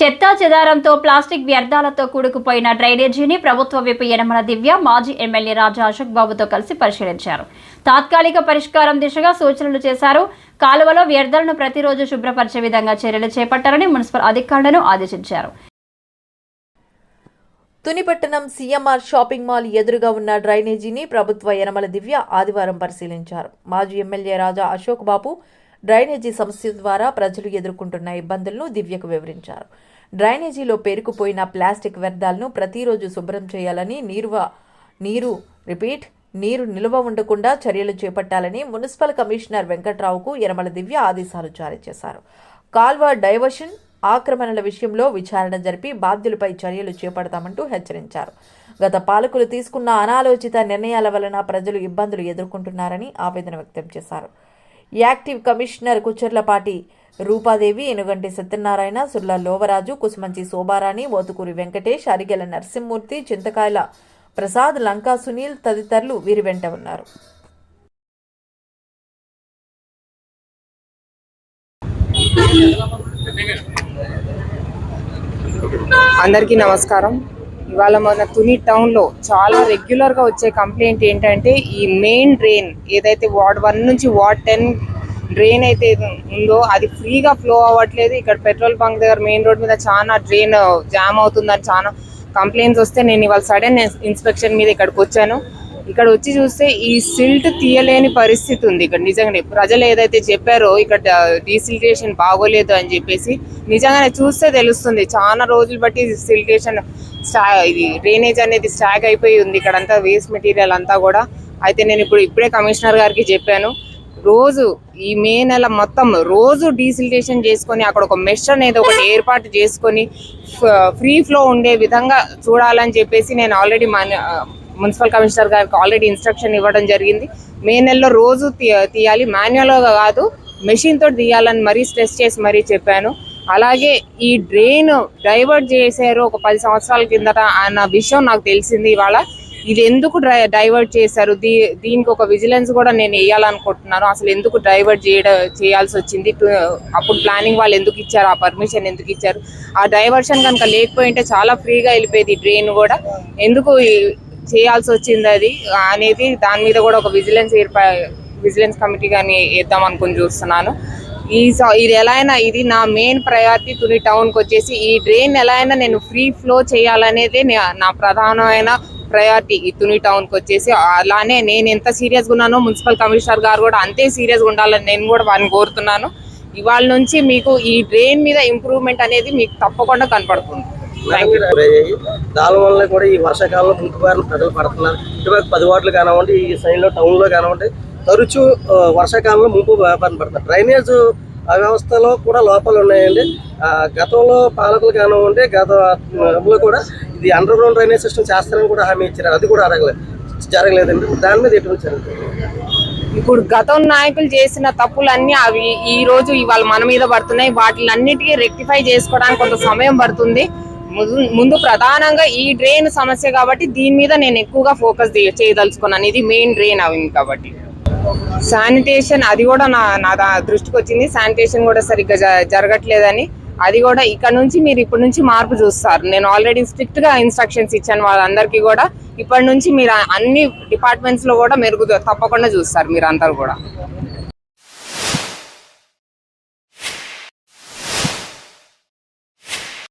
చెత్తా చెదారంతో ప్లాస్టిక్ వ్యర్థాలతో కూడుకుపోయిన డ్రైనేజీని ప్రభుత్వ విప్ యనమల దివ్య మాజీ ఎమ్మెల్యే రాజా అశోక్ బాబుతో కలిసి పరిశీలించారు. తాత్కాలిక పరిష్కారం దిశగా సూచనలు చేశారు. కాలువలో వ్యర్థాలను ప్రతిరోజు శుభ్రపరిచే విధంగా చర్యలు చేపట్టాలని మున్సిపల్ అధికారులను ఆదేశించారు. తునిపట్టణం సీఎంఆర్ షాపింగ్ మాల్ ఎదురుగా ఉన్న డ్రైనేజీని ప్రభుత్వ యనమల దివ్య ఆదివారం పరిశీలించారు. మాజీ ఎమ్మెల్యే రాజా అశోక్ బాబు డ్రైనేజీ సమస్య ద్వారా ప్రజలు ఎదుర్కొంటున్న ఇబ్బందులను దివ్యకు వివరించారు. డ్రైనేజీలో పేరుకుపోయిన ప్లాస్టిక్ వ్యర్థాలను ప్రతిరోజు శుభ్రం చేయాలని నీరువ నీరు రిపీట్ నీరు నిల్వ ఉండకుండా చర్యలు చేపట్టాలని మున్సిపల్ కమిషనర్ వెంకట్రావుకు యనమల దివ్య ఆదేశాలు జారీ చేశారు. కాల్వ డైవర్షన్ ఆక్రమణల విషయంలో విచారణ జరిపి బాధ్యులపై చర్యలు చేపడతామంటూ హెచ్చరించారు. గత పాలకులు తీసుకున్న అనాలోచిత నిర్ణయాల వలన ప్రజలు ఇబ్బందులు ఎదుర్కొంటున్నారని ఆవేదన వ్యక్తం చేశారు. యాక్టివ్ కమిషనర్ కుచర్లపాటి రూపాదేవి ఎనుగంటి సత్యనారాయణ సుర్ల లోవరాజు కుసుమంచి శోభారాణి ఓతుకూరి వెంకటేష్ అరిగెల నరసింహమూర్తి చింతకాయల ప్రసాద్ లంకా సునీల్ తదితరులు వీరి వెంట ఉన్నారు. అందరికీ నమస్కారం. ఇవాళ మన తుని టౌన్లో చాలా రెగ్యులర్గా వచ్చే కంప్లైంట్ ఏంటంటే ఈ మెయిన్ డ్రైన్ ఏదైతే వార్డ్ వన్ నుంచి వార్డ్ టెన్ డ్రైన్ అయితే ఉందో అది ఫ్రీగా ఫ్లో అవ్వట్లేదు. ఇక్కడ పెట్రోల్ బంక్ దగ్గర మెయిన్ రోడ్ మీద చాలా డ్రైన్ జామ్ అవుతుందని చాలా కంప్లైంట్స్ వస్తే నేను ఇవాళ సడన్ ఇన్స్పెక్షన్ మీద ఇక్కడికి వచ్చాను. ఇక్కడ వచ్చి చూస్తే ఈ సిల్ట్ తీయలేని పరిస్థితి ఉంది. ఇక్కడ నిజంగానే ప్రజలు ఏదైతే చెప్పారో ఇక్కడ డీసిల్టేషన్ బాగోలేదు అని చెప్పేసి నిజంగానే చూస్తే తెలుస్తుంది. చాలా రోజులు బట్టి సిల్టేషన్ స్టా ఇది డ్రైనేజ్ అనేది స్టాక్ అయిపోయి ఉంది. ఇక్కడ అంతా వేస్ట్ మెటీరియల్ అంతా కూడా. అయితే నేను ఇప్పుడు ఇప్పుడే కమిషనర్ గారికి చెప్పాను. రోజు ఈ మే నెల మొత్తం రోజు డీసిల్టేషన్ చేసుకొని అక్కడ ఒక మెష్ అనేది ఒకటి ఏర్పాటు చేసుకొని ఫ్రీ ఫ్లో ఉండే విధంగా చూడాలని చెప్పేసి నేను ఆల్రెడీ మున్సిపల్ కమిషనర్ గారికి ఆల్రెడీ ఇన్స్ట్రక్షన్ ఇవ్వడం జరిగింది. మే నెలలో రోజు తీయాలి. మాన్యువల్గా కాదు మెషిన్తో తీయాలని మరీ స్ట్రెస్ చేసి మరీ చెప్పాను. అలాగే ఈ డ్రైన్ డైవర్ట్ చేశారు ఒక పది సంవత్సరాల కిందట అన్న విషయం నాకు తెలిసింది ఇవాళ. ఇది ఎందుకు డ్రై డైవర్ట్ చేశారు? దీ దీనికి ఒక విజిలెన్స్ కూడా నేను వేయాలనుకుంటున్నాను. అసలు ఎందుకు డైవర్ట్ చేయడం చేయాల్సి వచ్చింది? టు- అప్పుడు ప్లానింగ్ వాళ్ళు ఎందుకు ఇచ్చారు? ఆ పర్మిషన్ ఎందుకు ఇచ్చారు? ఆ డైవర్షన్ కనుక లేకపోయింటే చాలా ఫ్రీగా వెళ్ళిపోయేది డ్రైన్ కూడా. ఎందుకు చేయాల్సి వచ్చింది అది. అనేది దాని మీద కూడా ఒక విజిలెన్స్ ఏర్పా విజిలెన్స్ కమిటీ కానీ వేద్దాం అనుకుని చూస్తున్నాను. ఈ స- ఇది ఎలా అయినా ఇది నా మెయిన్ ప్రయారిటీ తుని టౌన్కి వచ్చేసి ఈ డ్రైన్ ఎలా అయినా నేను ఫ్రీ ఫ్లో చేయాలనేది నా ప్రధానమైన ప్రయారిటీ ఈ తుని టౌన్కి వచ్చేసి. అలానే నేను ఎంత సీరియస్గా ఉన్నానో మున్సిపల్ కమిషనర్ గారు కూడా అంతే సీరియస్గా ఉండాలని నేను కూడా వారిని కోరుతున్నాను. ఇవాళ నుంచి మీకు ఈ డ్రైన్ మీద ఇంప్రూవ్మెంట్ అనేది మీకు తప్పకుండా కనపడుతుంది. దాని వల్ల కూడా ఈ వర్షాకాలంలో ముందు బారిన ప్రజలు పడుతున్నారు. ఇటువైపు పది కానివ్వండి ఈ సైడ్లో టౌన్లో కానివ్వండి తరచూ వర్షాకాలంలో ముంపు బారిన పడుతున్నారు డ్రైనేజ్ వ్యవస్థలో కూడా లోపాలు ఉన్నాయండి. గతంలో పాలకులు కానివ్వండి గత లో కూడా ఇది అండర్ గ్రౌండ్ డ్రైనేజ్ సిస్టమ్ చేస్తారని కూడా హామీ ఇచ్చారు. అది కూడా అడగలేదు జరగలేదండి. దాని మీద ఎటువంటి చర్యలు ఇప్పుడు గతం నాయకులు చేసిన తప్పులన్నీ అవి ఈ రోజు ఇవాళ మన మీద పడుతున్నాయి. వాటిలన్నిటికీ రెక్టిఫై చేసుకోవడానికి కొంత సమయం పడుతుంది. ముందు- ముందు ప్రధానంగా ఈ డ్రైన్ సమస్య కాబట్టి దీని మీద నేను ఎక్కువగా ఫోకస్ చేయదలుచుకున్నాను. ఇది మెయిన్ డ్రైన్ అవి కాబట్టి. శానిటేషన్ అది కూడా నా నా దా- దృష్టికి వచ్చింది. శానిటేషన్ కూడా సరిగ్గా జ- జరగట్లేదని. అది కూడా ఇక్కడ నుంచి మీరు ఇప్పటి నుంచి మార్పు చూస్తారు. నేను ఆల్రెడీ స్ట్రిక్ట్గా ఇన్స్ట్రక్షన్స్ ఇచ్చాను వాళ్ళందరికీ కూడా. ఇప్పటి నుంచి మీరు అన్ని డిపార్ట్మెంట్స్లో కూడా మెరుగు తప్పకుండా చూస్తారు మీరు అందరు కూడా.